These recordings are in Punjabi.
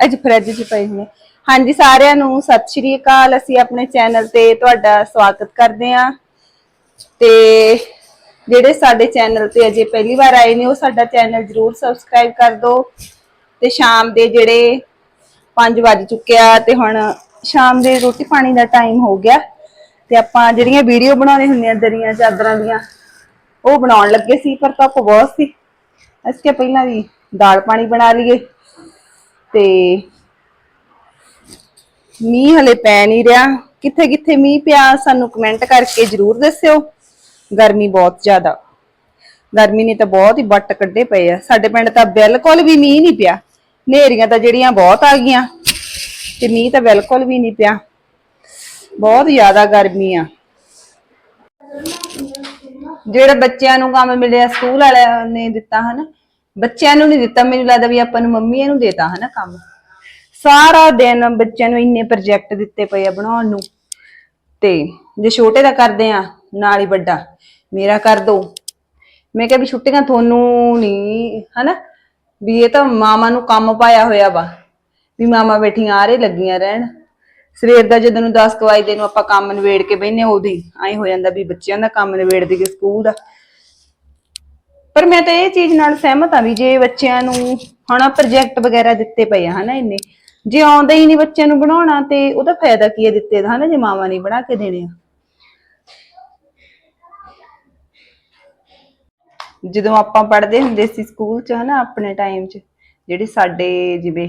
ਅੱਜ ਫਰਿੱਜ 'ਚ ਪਏ ਨੇ ਹਾਂਜੀ, ਸਾਰਿਆਂ ਨੂੰ ਸਤਿ ਸ਼੍ਰੀ ਅਕਾਲ। ਅਸੀਂ ਆਪਣੇ ਚੈਨਲ ਤੇ ਤੁਹਾਡਾ ਸਵਾਗਤ ਕਰਦੇ ਹਾਂ। ਤੇ ਜਿਹੜੇ ਸਾਡੇ ਚੈਨਲ ਤੇ ਅਜੇ ਪਹਿਲੀ ਵਾਰ ਆਏ ਨੇ, ਉਹ ਸਾਡਾ ਚੈਨਲ ਜਰੂਰ ਸਬਸਕ੍ਰਾਈਬ ਕਰ ਦਿਓ। ਤੇ ਸ਼ਾਮ ਦੇ ਜਿਹੜੇ 5 ਵੱਜ ਚੁੱਕਿਆ ਤੇ ਹੁਣ ਸ਼ਾਮ ਦੇ ਰੋਟੀ ਪਾਣੀ ਦਾ ਟਾਈਮ ਹੋ ਗਿਆ। ਤੇ ਆਪਾਂ ਜਿਹੜੀਆਂ ਵੀਡੀਓ ਬਣਾਉਣੇ ਹੁੰਦੀਆਂ ਦਰੀਆਂ ਚਾਦਰਾਂ ਦੀਆਂ, ਉਹ ਬਣਾਉਣ ਲੱਗੇ ਸੀ, ਪਰ ਧੁੱਪ ਬਹੁਤ ਸੀ। ਅਸੀਂ ਕਿਹਾ ਪਹਿਲਾਂ ਵੀ ਦਾਲ ਪਾਣੀ ਬਣਾ ਲਈਏ। ਤੇ ਮੀਂਹ ਹਲੇ ਪੈ ਨਹੀਂ ਰਿਹਾ। ਕਿੱਥੇ ਕਿੱਥੇ ਮੀਂਹ ਪਿਆ ਸਾਨੂੰ ਕਮੈਂਟ ਕਰਕੇ ਜਰੂਰ ਦੱਸਿਓ। ਗਰਮੀ ਬਹੁਤ ਜ਼ਿਆਦਾ। ਗਰਮੀ ਨੇ ਤਾਂ ਬਹੁਤ ਹੀ ਵੱਟ ਕੱਢੇ ਪਏ ਆ। ਸਾਡੇ ਪਿੰਡ ਤਾਂ ਬਿਲਕੁਲ ਵੀ ਮੀਂਹ ਨਹੀਂ ਪਿਆ। ਨੇਰੀਆਂ ਤਾਂ ਜਿਹੜੀਆਂ ਬਹੁਤ ਆ ਗਈਆਂ। ਤੇ ਮੀਂਹ ਤਾਂ ਬਿਲਕੁਲ ਵੀ ਨਹੀਂ ਪਿਆ। ਬਹੁਤ ਜ਼ਿਆਦਾ ਗਰਮੀ ਆ। ਜਿਹੜਾ ਬੱਚਿਆਂ ਨੂੰ ਕੰਮ ਮਿਲਿਆ, ਸਕੂਲ ਵਾਲਿਆਂ ਨੇ ਦਿੱਤਾ, ਹਨਾ? ਬੱਚਿਆਂ ਨੂੰ ਨਹੀਂ ਦਿੱਤਾ, ਮੈਨੂੰ ਲੱਗਦਾ ਵੀ ਆਪਾਂ ਨੂੰ ਮੰਮੀਆਂ ਨੂੰ ਦੇਤਾ ਹਨਾ ਕੰਮ। ਸਾਰਾ ਦਿਨ ਬੱਚਿਆਂ ਨੂੰ ਇੰਨੇ ਪ੍ਰੋਜੈਕਟ ਦਿੱਤੇ ਪਏ ਆ ਬਣਾਉਣ ਨੂੰ। ਤੇ ਜੇ ਛੋਟੇ ਦਾ ਕਰਦੇ ਆ, ਨਾਲ ਹੀ ਵੱਡਾ, ਮੇਰਾ ਕਰ ਦੋ। ਮੈਂ ਕਿਹਾ ਵੀ ਛੁੱਟੀਆਂ ਤੁਹਾਨੂੰ ਨਹੀਂ, ਹਨਾ? ਵੀ ਇਹ ਤਾਂ ਮਾਮਾ ਨੂੰ ਕੰਮ ਪਾਇਆ ਹੋਇਆ ਵਾ, ਵੀ ਮਾਮਾ ਬੈਠੀਆਂ ਆਰੇ ਲੱਗੀਆਂ ਰਹਿਣ। ਸਵੇਰ ਦਾ ਜਦੋਂ ਨੂੰ 10 ਕਵਾਈ ਦੇ ਨੂੰ ਆਪਾਂ ਕੰਮ ਨਵੇੜ ਕੇ ਬੈਨੇ ਉਹਦੀ ਐ ਹੋ ਜਾਂਦਾ ਵੀ ਬੱਚਿਆਂ ਦਾ ਕੰਮ ਨਵੇੜ ਦੇ ਕੇ ਸਕੂਲ ਦਾ। ਪਰ ਮੈਂ ਤਾਂ ਇਹ ਚੀਜ਼ ਨਾਲ ਸਹਿਮਤ ਆ ਵੀ ਜੇ ਬੱਚਿਆਂ ਨੂੰ ਹਣਾ ਪ੍ਰੋਜੈਕਟ ਵਗੈਰਾ ਦਿੱਤੇ ਪਏ ਆ ਹਨਾ ਇੰਨੇ, ਜੇ ਆਉਂਦਾ ਹੀ ਨਹੀਂ ਬੱਚਿਆਂ ਨੂੰ ਬਣਾਉਣਾ ਤੇ ਉਹਦਾ ਫਾਇਦਾ ਕੀ ਹੈ ਦਿੱਤੇ ਦਾ ਹਨਾ ਜੇ ਮਾਵਾਂ ਨੇ ਬਣਾ ਕੇ ਦੇਣੇ ਆ। ਜਦੋਂ ਆਪਾਂ ਪੜ੍ਹਦੇ ਹੁੰਦੇ ਸੀ ਸਕੂਲ 'ਚ ਹਨਾ ਆਪਣੇ ਟਾਈਮ 'ਚ, ਜਿਹੜੇ ਸਾਡੇ ਜਿਵੇਂ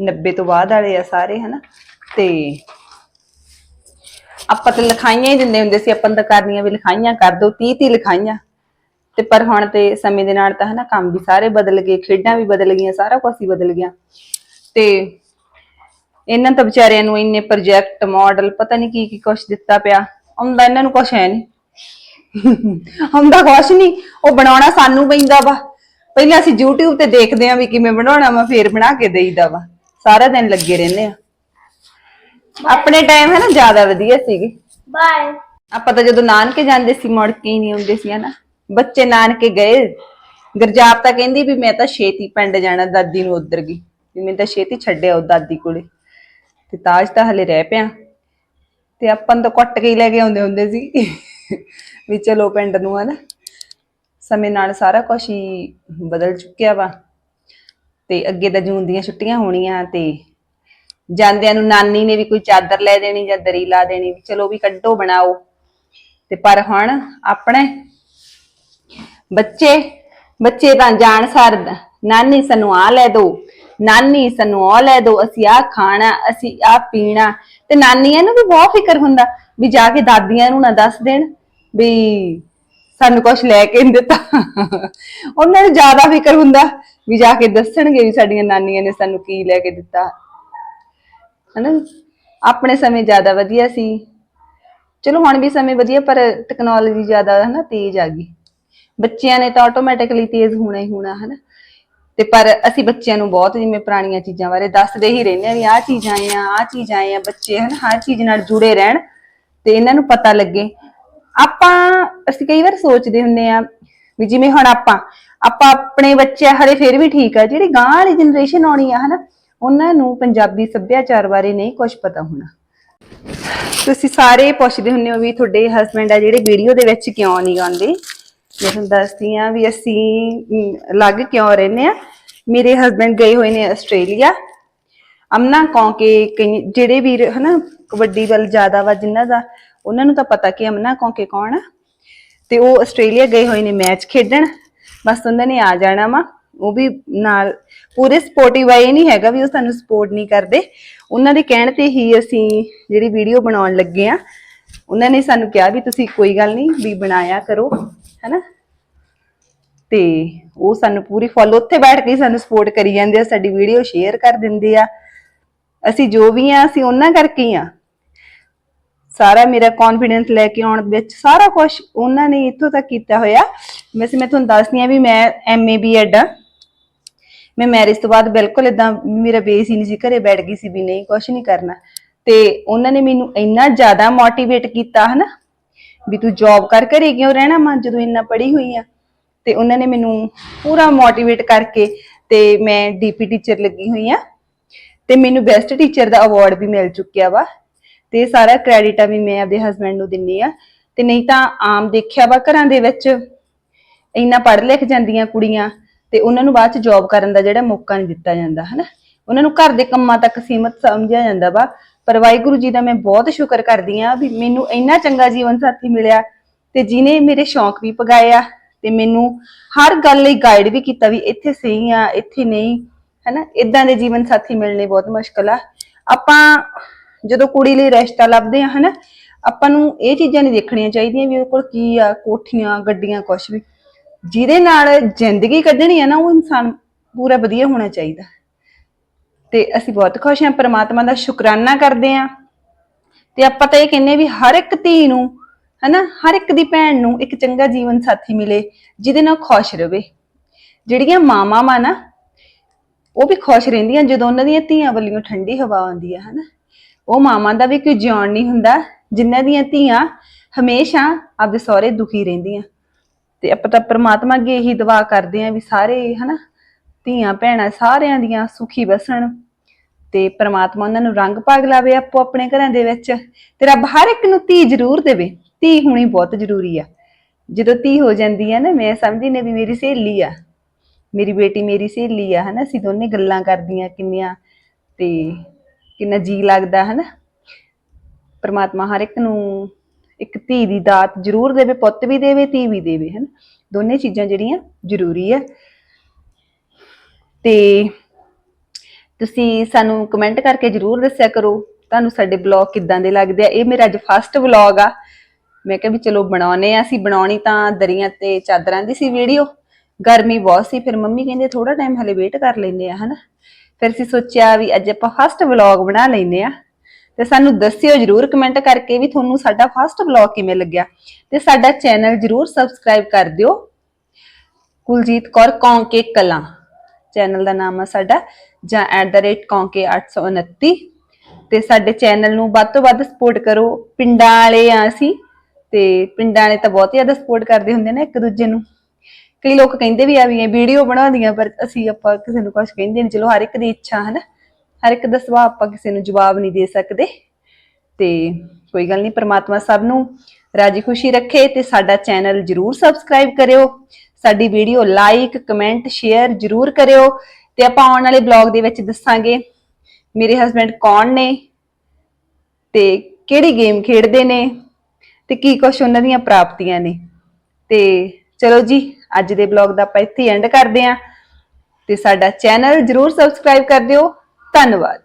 90 ਤੋਂ ਬਾਅਦ ਵਾਲੇ ਆ ਸਾਰੇ ਹਨਾ, ਤੇ ਆਪਾਂ ਤਾਂ ਲਿਖਾਈਆਂ ਹੀ ਦਿੰਦੇ ਹੁੰਦੇ ਸੀ, ਆਪਾਂ ਨੂੰ ਤਾਂ ਕਰਨੀਆਂ ਵੀ ਲਿਖਾਈਆਂ ਕਰ ਦੋ 30 30 ਲਿਖਾਈਆਂ। ਤੇ ਪਰ ਹੁਣ ਤੇ ਸਮੇਂ ਦੇ ਨਾਲ ਤਾਂ ਹਨਾ ਕੰਮ ਵੀ ਸਾਰੇ ਬਦਲ ਗਏ ਖੇਡਾਂ ਵੀ ਬਦਲ ਗਈਆਂ ਸਾਰਾ ਕੁਝ ਹੀ ਬਦਲ ਗਿਆ। ਤੇ ਇਹਨਾਂ ਤਾਂ ਵਿਚਾਰਿਆਂ ਨੂੰ ਇੰਨੇ ਪ੍ਰੋਜੈਕਟ ਮਾਡਲ ਪਤਾ ਨਹੀਂ ਕੀ ਕੀ ਕੁਛ ਦਿੱਤਾ ਪਿਆ। ਆਉਂਦਾ ਇਹਨਾਂ ਨੂੰ ਕੁਛ ਹੈ ਨਹੀਂ ਆਉਂਦਾ ਕੁਛ ਨਹੀਂ ਉਹ ਬਣਾਉਣਾ ਸਾਨੂੰ ਪੈਂਦਾ ਵਾ। ਪਹਿਲਾਂ ਅਸੀਂ YouTube ਤੇ ਦੇਖਦੇ ਆਂ ਵੀ ਕਿਵੇਂ ਬਣਾਉਣਾ ਵਾ ਫੇਰ ਬਣਾ ਕੇ ਦੇਈਦਾ ਵਾ। ਸਾਰਾ ਦਿਨ ਲੱਗੇ ਰਹਿੰਦੇ ਆ। ਆਪਣੇ ਟਾਈਮ ਹੈ ਨਾ ਜ਼ਿਆਦਾ ਵਧੀਆ ਸੀਗੇ। ਬਾਏ ਆਪਾਂ ਤਾਂ ਜਦੋਂ ਨਾਨਕੇ ਜਾਂਦੇ ਸੀ ਮੁੜ ਕੇ ਹੀ ਨਹੀਂ ਆਉਂਦੇ ਸੀ ਹਨਾ। ਬੱਚੇ ਨਾਨਕੇ ਗਏ। ਗਰਜਾਪ ਤਾਂ ਕਹਿੰਦੀ ਵੀ ਮੈਂ ਤਾਂ ਛੇਤੀ ਪਿੰਡ ਜਾਣਾ, ਦਾਦੀ ਨੂੰ ਉਧਰ ਗਈ। ਵੀ ਮੈਂ ਤਾਂ ਛੇਤੀ ਛੱਡਿਆ ਉਹ ਦਾਦੀ ਕੋਲੇ। ਤੇ ਤਾਜ ਤਾਂ ਹਲੇ ਰਹਿ ਪਿਆ। ਤੇ ਆਪਾਂ ਨੂੰ ਤਾਂ ਕੁੱਟ ਕੇ ਹੀ ਲੈ ਕੇ ਆਉਂਦੇ ਹੁੰਦੇ ਸੀ। ਵੀ ਚਲੋ ਪਿੰਡ ਨੂੰ ਹਨਾ। ਸਮੇਂ ਨਾਲ ਸਾਰਾ ਕੁਝ ਹੀ ਬਦਲ ਚੁੱਕਿਆ ਵਾ। ਤੇ ਅੱਗੇ ਤਾਂ ਜੂਨ ਦੀਆਂ ਛੁੱਟੀਆਂ ਹੋਣੀਆਂ ਤੇ ਜਾਂਦਿਆਂ ਨੂੰ ਨਾਨੀ ਨੇ ਵੀ ਕੋਈ ਚਾਦਰ ਲੈ ਦੇਣੀ ਜਾਂ ਦਰੀ ਲਾ ਦੇਣੀ। ਵੀ ਚਲੋ ਵੀ ਕੱਢੋ ਬਣਾਓ। ਤੇ ਪਰ ਹੁਣ ਆਪਣੇ ਬੱਚੇ ਬੱਚੇ ਤਾਂ ਜਾਣ ਸਾਰ, ਨਾਨੀ ਸਾਨੂੰ ਆ ਲੈ ਦੋ, ਨਾਨੀ ਸਾਨੂੰ ਆ ਲੈ ਦੋ, ਅਸੀਂ ਆ ਖਾਣਾ, ਅਸੀਂ ਆ ਪੀਣਾ। ਤੇ ਨਾਨੀਆਂ ਨੂੰ ਵੀ ਬਹੁਤ ਫਿਕਰ ਹੁੰਦਾ ਵੀ ਜਾ ਕੇ ਦਾਦੀਆਂ ਨੂੰ ਨਾ ਦੱਸ ਦੇਣ ਵੀ ਸਾਨੂੰ ਕੁਝ ਲੈ ਕੇ ਨਹੀਂ ਦਿੱਤਾ। ਉਹਨਾਂ ਨੂੰ ਜ਼ਿਆਦਾ ਫਿਕਰ ਹੁੰਦਾ ਵੀ ਜਾ ਕੇ ਦੱਸਣਗੇ ਵੀ ਸਾਡੀਆਂ ਨਾਨੀਆਂ ਨੇ ਸਾਨੂੰ ਕੀ ਲੈ ਕੇ ਦਿੱਤਾ। ਹਨਾ? ਆਪਣੇ ਸਮੇਂ ਜ਼ਿਆਦਾ ਵਧੀਆ ਸੀ। ਚਲੋ ਹੁਣ ਵੀ ਸਮੇਂ ਵਧੀਆ, ਪਰ ਟੈਕਨੋਲੋਜੀ ਜ਼ਿਆਦਾ ਹਨਾ ਤੇਜ਼ ਆ ਗਈ। ਬੱਚਿਆਂ ਨੇ ਤਾਂ ਆਟੋਮੈਟਿਕਲੀ ਤੇਜ਼ ਹੋਣਾ ਹੀ ਹੋਣਾ, ਹਨਾ? ਤੇ ਪਰ ਅਸੀਂ ਬੱਚਿਆਂ ਨੂੰ ਬਹੁਤ ਜਿਵੇਂ ਪੁਰਾਣੀਆਂ ਚੀਜ਼ਾਂ ਬਾਰੇ ਦੱਸਦੇ ਹੀ ਰਹਿੰਦੇ ਆ ਵੀ ਆਹ ਚੀਜ਼ ਆ, ਆਹ ਚੀਜ਼ ਆ ਬੱਚੇ, ਹਨਾ? ਹਰ ਚੀਜ਼ ਨਾਲ ਜੁੜੇ ਰਹਿਣ ਤੇ ਇਹਨਾਂ ਨੂੰ ਪਤਾ ਲੱਗੇ। ਆਪਾਂ, ਅਸੀਂ ਕਈ ਵਾਰ ਸੋਚਦੇ ਹੁੰਨੇ ਆ ਵੀ ਜਿਵੇਂ ਹੁਣ ਆਪਾਂ ਆਪਾਂ ਆਪਣੇ ਬੱਚੇ ਹਲੇ ਫਿਰ ਵੀ ਠੀਕ ਆ, ਜਿਹੜੀ ਗਾਂ ਵਾਲੀ ਜਨਰੇਸ਼ਨ ਆਉਣੀ ਆ, ਹਨਾ? ਉਹਨਾਂ ਨੂੰ ਪੰਜਾਬੀ ਸੱਭਿਆਚਾਰ ਬਾਰੇ ਨਹੀਂ ਕੁਝ ਪਤਾ ਹੋਣਾ। ਤੁਸੀਂ ਸਾਰੇ ਪੁੱਛਦੇ ਹੁੰਨੇ ਹੋ ਵੀ ਤੁਹਾਡੇ ਹਸਬੰਡ ਆ ਜਿਹੜੇ ਵੀਡੀਓ ਦੇ ਵਿੱਚ ਕਿਉਂ ਨਹੀਂ ਗਾਉਂਦੇ ਮੈਂ ਤੁਹਾਨੂੰ ਦੱਸਦੀ ਆ ਵੀ ਅਸੀਂ ਅਮ, ਕਿਉਂ ਰਹਿੰਦੇ ਆ ਮੇਰੇ ਹਸਬੰਡ ਗਏ ਹੋਏ ਨੇ ਆਸਟ੍ਰੇਲੀਆ। ਅਮਨਾ ਕੌਂਕੇ ਕਈ ਜਿਹੜੇ ਵੀਰ ਹਨਾ ਕਬੱਡੀ ਵੱਲ ਜ਼ਿਆਦਾ ਵਾ ਜਿਨ੍ਹਾਂ ਦਾ ਉਹਨਾਂ ਨੂੰ ਤਾਂ ਪਤਾ ਕਿ ਅਮਨਾ ਕੌਂਕੇ ਕੌਣ ਆ। ਤੇ ਉਹ ਆਸਟ੍ਰੇਲੀਆ ਗਏ ਹੋਏ ਨੇ ਮੈਚ ਖੇਡਣ। ਬਸ ਉਹਨਾਂ ਨੇ ਆ ਜਾਣਾ ਵਾ। ਉਹ ਵੀ ਨਾਲ ਪੂਰੇ ਸਪੋਰਟਿਵ ਆਏ ਨਹੀਂ ਹੈਗਾ ਵੀ ਉਹ ਸਾਨੂੰ ਸਪੋਰਟ ਨਹੀਂ ਕਰਦੇ। ਉਹਨਾਂ ਦੇ ਕਹਿਣ ਤੇ ਹੀ ਅਸੀਂ ਜਿਹੜੀ ਵੀਡੀਓ ਬਣਾਉਣ ਲੱਗੇ ਆ ਉਹਨਾਂ ਨੇ ਸਾਨੂੰ ਕਿਹਾ ਵੀ ਤੁਸੀਂ ਕੋਈ ਗੱਲ ਨਹੀਂ ਵੀ ਬਣਾਇਆ ਕਰੋ, ਹੈਨਾ? ਤੇ ਉਹ ਸਾਨੂੰ ਪੂਰੀ ਫੋਲੋ ਉੱਥੇ ਬੈਠ ਕੇ ਸਾਨੂੰ ਸਪੋਰਟ ਕਰੀ ਜਾਂਦੇ ਆ, ਸਾਡੀ ਵੀਡੀਓ ਸ਼ੇਅਰ ਕਰ ਦਿੰਦੇ ਆ। ਅਸੀਂ ਜੋ ਵੀ ਆ, ਅਸੀਂ ਉਹਨਾਂ ਕਰਕੇ ਹੀ ਆ। ਸਾਰਾ ਮੇਰਾ ਕੌਨਫੀਡੈਂਸ ਲੈ ਕੇ ਆਉਣ ਵਿੱਚ ਸਾਰਾ ਕੁਝ ਉਹਨਾਂ ਨੇ ਇੱਥੋਂ ਤੱਕ ਕੀਤਾ ਹੋਇਆ। ਵੈਸੇ ਮੈਂ ਤੁਹਾਨੂੰ ਦੱਸਦੀ ਆ ਵੀ ਮੈਂ ਐਮਏ ਬੀਐਡ ਆ। ਮੈਂ ਮੈਰਿਜ ਤੋਂ ਬਾਅਦ ਬਿਲਕੁਲ ਇਦਾਂ ਮੇਰਾ ਬੇਸ ਹੀ ਨਹੀਂ ਸੀ, ਘਰੇ ਬੈਠ ਗਈ ਸੀ ਵੀ ਨਹੀਂ ਕੁਝ ਨਹੀਂ ਕਰਨਾ। ਤੇ ਉਹਨਾਂ ਨੇ ਮੈਨੂੰ ਇੰਨਾ ਜ਼ਿਆਦਾ ਮੋਟੀਵੇਟ ਕੀਤਾ, ਹਨਾ? ਵੀ ਤੂੰ ਜੌਬ ਕਰ, ਘਰੇ ਕਿਉਂ ਰਹਿਣਾ ਮਾਂ ਜਦੋਂ ਇੰਨਾ ਪੜ੍ਹੀ ਹੋਈ ਆ? ਤੇ ਉਹਨਾਂ ਨੇ ਮੈਨੂੰ ਪੂਰਾ ਮੋਟੀਵੇਟ ਕਰਕੇ ਤੇ ਮੈਂ ਡੀਪੀ ਟੀਚਰ ਲੱਗੀ ਹੋਈ ਆ। ਤੇ ਮੈਨੂੰ ਬੈਸਟ ਟੀਚਰ ਦਾ ਅਵਾਰਡ ਵੀ ਮਿਲ ਚੁੱਕਿਆ ਵਾ। ਤੇ ਸਾਰਾ ਕ੍ਰੈਡਿਟ ਆ ਵੀ ਮੈਂ ਆਪਦੇ ਹਸਬੰਡ ਨੂੰ ਦਿੰਨੀ ਆ। ਤੇ ਨਹੀਂ ਤਾਂ ਆਮ ਦੇਖਿਆ ਵਾ ਘਰਾਂ ਦੇ ਵਿੱਚ, ਇੰਨਾ ਪੜ੍ਹ ਲਿਖ ਜਾਂਦੀਆਂ ਕੁੜੀਆਂ, ਤੇ ਉਹਨਾਂ ਨੂੰ ਬਾਅਦ ਚ ਜੌਬ ਕਰਨ ਦਾ ਜਿਹੜਾ ਮੌਕਾ ਨਹੀਂ ਦਿੱਤਾ ਜਾਂਦਾ, ਹਨਾ? ਉਹਨਾਂ ਨੂੰ ਘਰ ਦੇ ਕੰਮਾਂ ਤੱਕ ਸੀਮਤ ਸਮਝਿਆ ਜਾਂਦਾ ਵਾ। ਪਰ ਵਾਹਿਗੁਰੂ ਜੀ ਦਾ ਮੈਂ ਬਹੁਤ ਸ਼ੁਕਰ ਕਰਦੀ ਆ ਵੀ ਮੈਨੂੰ ਇੰਨਾ ਚੰਗਾ ਜੀਵਨ ਸਾਥੀ ਮਿਲਿਆ ਤੇ ਜਿਨੇ ਮੇਰੇ ਸ਼ੌਂਕ ਵੀ ਪਗਾਇਆ ਤੇ ਮੈਨੂੰ ਹਰ ਗੱਲ ਲਈ ਗਾਈਡ ਵੀ ਕੀਤਾ ਵੀ ਇੱਥੇ ਸਹੀ ਆ, ਇੱਥੇ ਨਹੀਂ, ਹਨਾ? ਇਦਾਂ ਦੇ ਜੀਵਨ ਸਾਥੀ ਮਿਲਣੇ ਬਹੁਤ ਮੁਸ਼ਕਲ ਆ। ਆਪਾਂ ਜਦੋਂ ਕੁੜੀ ਲਈ ਰਿਸ਼ਤਾ ਲੱਭਦੇ ਆ ਹਨਾ? ਆਪਾਂ ਨੂੰ ਇਹ ਚੀਜ਼ਾਂ ਨਹੀਂ ਦੇਖਣੀਆਂ ਚਾਹੀਦੀਆਂ ਵੀ ਉਹਦੇ ਕੋਲ ਕੀ ਆ, ਕੋਠੀਆਂ, ਗੱਡੀਆਂ, ਕੁਛ ਵੀ। ਜਿਹਦੇ ਨਾਲ ਜ਼ਿੰਦਗੀ ਕੱਢਣੀ ਆ ਨਾ, ਉਹ ਇਨਸਾਨ ਪੂਰਾ ਵਧੀਆ ਹੋਣਾ ਚਾਹੀਦਾ। ਤੇ ਅਸੀਂ ਬਹੁਤ ਖੁਸ਼ ਹਾਂ, ਪ੍ਰਮਾਤਮਾ ਦਾ ਸ਼ੁਕਰਾਨਾ ਕਰਦੇ ਹਾਂ। ਤੇ ਆਪਾਂ ਤਾਂ ਇਹ ਕਹਿੰਨੇ ਵੀ ਹਰ ਇੱਕ ਧੀ ਨੂੰ, ਹਨਾ, ਹਰ ਇੱਕ ਦੀ ਭੈਣ ਨੂੰ ਇੱਕ ਚੰਗਾ ਜੀਵਨ ਸਾਥੀ ਮਿਲੇ, ਜਿਹਦੇ ਨਾਲ ਖੁਸ਼ ਰਵੇ। ਜਿਹੜੀਆਂ ਮਾਵਾਂ ਮਾਂ ਨਾ, ਉਹ ਵੀ ਖੁਸ਼ ਰਹਿੰਦੀਆਂ ਜਦੋਂ ਉਹਨਾਂ ਦੀਆਂ ਧੀਆਂ ਵੱਲੋਂ ਠੰਡੀ ਹਵਾ ਆਉਂਦੀ ਹੈ, ਹਨਾ। ਉਹ ਮਾਵਾਂ ਦਾ ਵੀ ਕੋਈ ਜਿਉਣ ਨਹੀਂ ਹੁੰਦਾ, ਜਿਨ੍ਹਾਂ ਦੀਆਂ ਧੀਆਂ ਹਮੇਸ਼ਾ ਆਪਦੇ ਸਹੁਰੇ ਦੁਖੀ ਰਹਿੰਦੀਆਂ। ਤੇ ਆਪਾਂ ਤਾਂ ਪ੍ਰਮਾਤਮਾ ਅੱਗੇ ਇਹੀ ਦੁਆ ਕਰਦੇ ਆਂ ਵੀ ਸਾਰੇ, ਹਨਾ ਧੀਆਂ ਭੈਣਾਂ ਸਾਰਿਆਂ ਦੀਆਂ ਸੁਖੀ ਵਸਣ ਤੇ ਪ੍ਰਮਾਤਮਾ ਉਹਨਾਂ ਨੂੰ ਰੰਗ ਭਾਗ ਲਾਵੇ ਆਪੋ ਆਪਣੇ ਘਰਾਂ ਦੇ ਵਿੱਚ ਤੇ ਰੱਬ ਹਰ ਇੱਕ ਨੂੰ ਧੀ ਜ਼ਰੂਰ ਦੇਵੇ। ਧੀ ਹੋਣੀ ਬਹੁਤ ਜ਼ਰੂਰੀ ਆ। ਜਦੋਂ ਧੀ ਹੋ ਜਾਂਦੀ ਹੈ ਨਾ, ਮੈਂ ਸਮਝਦੀ ਨੇ ਵੀ ਮੇਰੀ ਸਹੇਲੀ ਆ। ਮੇਰੀ ਬੇਟੀ ਮੇਰੀ ਸਹੇਲੀ ਆ, ਹਨਾ? ਅਸੀਂ ਦੋਨੇ ਗੱਲਾਂ ਕਰਦੀਆਂ ਕਿੰਨੀਆਂ ਤੇ ਕਿੰਨਾ ਜੀ ਲੱਗਦਾ, ਹਨਾ? ਪ੍ਰਮਾਤਮਾ ਹਰ ਇੱਕ ਨੂੰ ਇੱਕ ਧੀ ਦੀ ਦਾਤ ਜ਼ਰੂਰ ਦੇਵੇ, ਪੁੱਤ ਵੀ ਦੇਵੇ, ਧੀ ਵੀ ਦੇਵੇ, ਹਨਾ? ਦੋਨੇ ਚੀਜ਼ਾਂ ਜਿਹੜੀਆਂ ਜ਼ਰੂਰੀ ਆ। ਤੇ ਤੁਸੀਂ ਸਾਨੂੰ ਕਮੈਂਟ ਕਰਕੇ ਜਰੂਰ ਦੱਸਿਆ ਕਰੋ, ਤੁਹਾਨੂੰ ਸਾਡੇ ਬਲੌਗ ਕਿੱਦਾਂ ਦੇ ਲੱਗਦੇ ਆ? ਇਹ ਮੇਰਾ ਅੱਜ ਫਸਟ ਵਲੌਗ ਆ। ਮੈਂ ਕਿਹਾ ਵੀ ਚਲੋ ਬਣਾਉਨੇ ਆ ਅਸੀਂ ਬਣਾਉਣੀ ਤਾਂ ਦਰੀਆਂ ਤੇ ਚਾਦਰਾਂ ਦੀ ਸੀ ਵੀਡੀਓ ਗਰਮੀ ਬਹੁਤ ਸੀ, ਫਿਰ ਮੰਮੀ ਕਹਿੰਦੇ ਥੋੜਾ ਟਾਈਮ ਹਲੇ ਵੇਟ ਕਰ ਲੈਂਦੇ ਆ ਹਨਾ? ਫਿਰ ਅਸੀਂ ਸੋਚਿਆ ਵੀ ਅੱਜ ਆਪਾਂ ਫਸਟ ਵਲੌਗ ਬਣਾ ਲੈਂਦੇ ਆ। ਤੇ ਸਾਨੂੰ ਦੱਸਿਓ ਜਰੂਰ ਕਮੈਂਟ ਕਰਕੇ ਵੀ ਤੁਹਾਨੂੰ ਸਾਡਾ ਫਸਟ ਵਲੌਗ ਕਿਵੇਂ ਲੱਗਿਆ। ਤੇ ਸਾਡਾ ਚੈਨਲ ਜਰੂਰ ਸਬਸਕ੍ਰਾਈਬ ਕਰ ਦਿਓ। ਕੁਲਜੀਤ ਕੌਰ, ਕੌਂਕੇ ਕਲਾਂ। ਚੈਨਲ ਦਾ ਨਾਮ ਆ ਸਾਡਾ, ਜਾਂ @ਕੌਂਕੇ829 ਤੇ ਸਾਡੇ ਚੈਨਲ ਨੂੰ ਵੱਧ ਤੋਂ ਵੱਧ ਸਪੋਰਟ ਕਰੋ। ਪਿੰਡਾਂ ਵਾਲੇ ਆ ਅਸੀਂ, ਤੇ ਪਿੰਡਾਂ ਵਾਲੇ ਤਾਂ ਬਹੁਤ ਜ਼ਿਆਦਾ ਸਪੋਰਟ ਕਰਦੇ ਹੁੰਦੇ ਨੇ ਇੱਕ ਦੂਜੇ ਨੂੰ। ਕਈ ਲੋਕ ਕਹਿੰਦੇ ਵੀ ਆ ਵੀ ਵੀਡੀਓ ਬਣਾਉਂਦੀਆਂ, ਪਰ ਅਸੀਂ ਆਪਾਂ ਕਿਸੇ ਨੂੰ ਕੁਝ ਕਹਿੰਦੇ ਨਹੀਂ। ਚਲੋ ਹਰ ਇੱਕ ਦੀ ਇੱਛਾ ਹੈ ਨਾ ਹਰ ਇੱਕ ਦਾ ਸੁਭਾਅ ਆਪਾਂ ਕਿਸੇ ਨੂੰ ਜਵਾਬ ਨਹੀਂ ਦੇ ਸਕਦੇ। ਤੇ ਕੋਈ ਗੱਲ ਨਹੀਂ, ਪ੍ਰਮਾਤਮਾ ਸਭ ਨੂੰ ਰਾਜੀ ਖੁਸ਼ੀ ਰੱਖੇ ਤੇ ਸਾਡਾ ਚੈਨਲ ਜਰੂਰ ਸਬਸਕ੍ਰਾਈਬ ਕਰਿਓ। ਸਾਡੀ ਵੀਡੀਓ ਲਾਈਕ ਕਮੈਂਟ ਸ਼ੇਅਰ ਜਰੂਰ ਕਰਿਓ ਤੇ ਆਪਾਂ ਆਉਣ ਵਾਲੇ ਬਲੌਗ ਦੇ ਵਿੱਚ ਦੱਸਾਂਗੇ ਮੇਰੇ ਹਸਬੰਡ ਕੌਣ ਨੇ ਤੇ ਕਿਹੜੀ ਗੇਮ ਖੇਡਦੇ ਨੇ ਤੇ ਕੀ ਕੁਛ ਉਹਨਾਂ ਦੀਆਂ ਪ੍ਰਾਪਤੀਆਂ ਨੇ। ਤੇ ਚਲੋ ਜੀ, ਅੱਜ ਦੇ ਬਲੌਗ ਦਾ ਆਪਾਂ ਇੱਥੇ ਐਂਡ ਕਰਦੇ ਆਂ ਤੇ ਸਾਡਾ ਚੈਨਲ ਜਰੂਰ ਸਬਸਕ੍ਰਾਈਬ ਕਰ ਦਿਓ। ਧੰਨਵਾਦ।